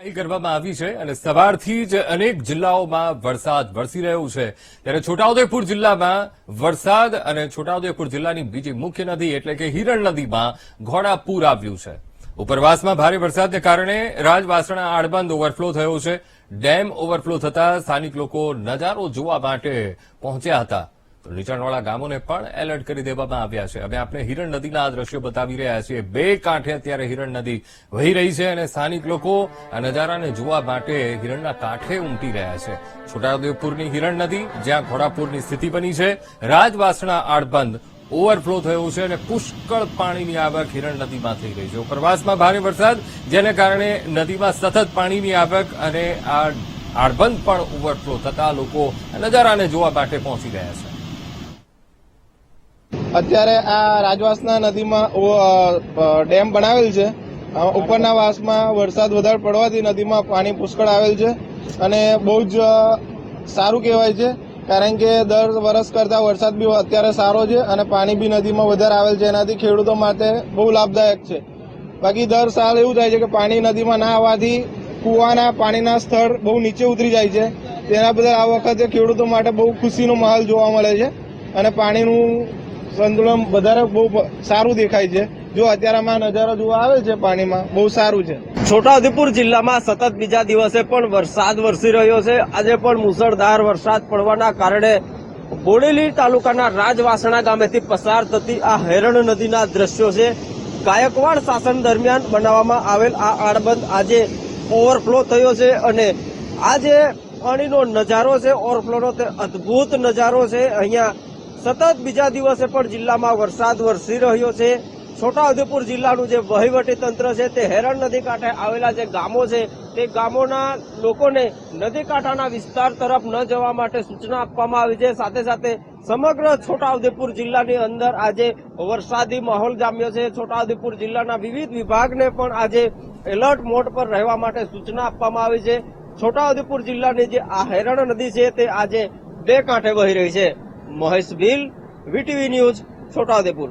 કરવામાં આવી છે અને સવારથી જ અનેક જિલ્લાઓમાં વરસાદ વરસી રહ્યો છે. ત્યારે છોટાઉદેપુર જિલ્લામાં વરસાદ અને છોટાઉદેપુર જિલ્લાની બીજી મુખ્ય નદી એટલે કે હિરણ નદીમાં ઘોડાપૂર આવ્યું છે. ઉપરવાસમાં ભારે વરસાદને કારણે રાજવાસણા આડબંધ ઓવરફ્લો થયો છે. ડેમ ઓવરફ્લો થતા સ્થાનિક લોકો નજારો જોવા માટે પહોંચ્યા હતા. તો નીચાણવાળા ગામોને પણ એલર્ટ કરી દેવામાં આવ્યા છે. હવે આપણે હિરણ નદીના આ દ્રશ્યો બતાવી રહ્યા છીએ. બે કાંઠે અત્યારે હિરણ નદી વહી રહી છે અને સ્થાનિક લોકો આ નજારાને જોવા માટે હિરણના કાંઠે ઉમટી રહ્યા છે. છોટાઉદેપુરની હિરણ નદી, જ્યાં ઘોડાપુરની સ્થિતિ બની છે, રાજવાસણા આડબંધ ઓવરફ્લો થયો છે અને પુષ્કળ પાણીની આવક હિરણ નદીમાં થઈ રહી છે. ઉપરવાસમાં ભારે વરસાદ, જેને કારણે નદીમાં સતત પાણીની આવક અને આ આડબંધ પણ ઓવરફ્લો થતા લોકો નજારાને જોવા માટે પહોંચી રહ્યા છે. અત્યારે આ રાજવાસના નદીમાં ડેમ બનાવેલ છે. ઉપરના વાસમાં વરસાદ વધારે પડવાથી નદીમાં પાણી પુષ્કળ આવેલ છે અને બહુ જ સારું કહેવાય છે. કારણ કે દર વર્ષ કરતા વરસાદ બી અત્યારે સારો છે અને પાણી બી નદીમાં વધારે આવેલ છે. એનાથી ખેડૂતો માટે બહુ લાભદાયક છે. બાકી દર સાલ એવું થાય છે કે પાણી નદીમાં ના આવવાથી કુવાના પાણીના સ્થળ બહુ નીચે ઉતરી જાય છે. તેના બદલ આ વખતે ખેડૂતો માટે બહુ ખુશીનો માહોલ જોવા મળે છે અને પાણીનું સંતુલન વધારે બહુ સારું દેખાય છે. જો અત્યારે આમાં નજારો જોવા આવે છે પાણીમાં, બહુ સારું છે. છોટાઉદેપુર જિલ્લામાં સતત બીજા દિવસે પણ વરસાદ વરસી રહ્યો છે. આજે પણ મુસળધાર વરસાદ પડવાના કારણે બોડેલી તાલુકાના રાજવાસણા ગામેથી પસાર થતી આ હેરણ નદીના દ્રશ્યો છે. ગાયકવાડ શાસન દરમિયાન બનાવવામાં આવેલ આ આડબંધ આજે ઓવરફ્લો થયો છે અને આજે પાણીનો નજારો છે, ઓવરફ્લોનો તે અદ્ભુત નજારો છે. અહીંયા સતત બીજા દિવસે પણ જિલ્લામાં વરસાદ વરસી રહ્યો છે. છોટાઉદેપુર જિલ્લાનું જે વહીવટી તંત્ર છે તે હેરણ નદી કાંઠે આવેલા જે ગામો છે, તે ગામોના લોકોને નદી કાંઠાના વિસ્તાર તરફ ન જવા માટે સૂચના આપવામાં આવી છે. સાથે સાથે સમગ્ર છોટાઉદેપુર જિલ્લાની અંદર આજે વરસાદી માહોલ જામ્યો છે. છોટાઉદેપુર જિલ્લાના વિવિધ વિભાગને પણ આજે એલર્ટ મોડ પર રહેવા માટે સૂચના આપવામાં આવી છે. છોટાઉદેપુર જિલ્લાની જે આ હેરણ નદી છે તે આજે બે કાંઠે વહી રહી છે. Mahesh Bhil VTV news Chhota Udaipur.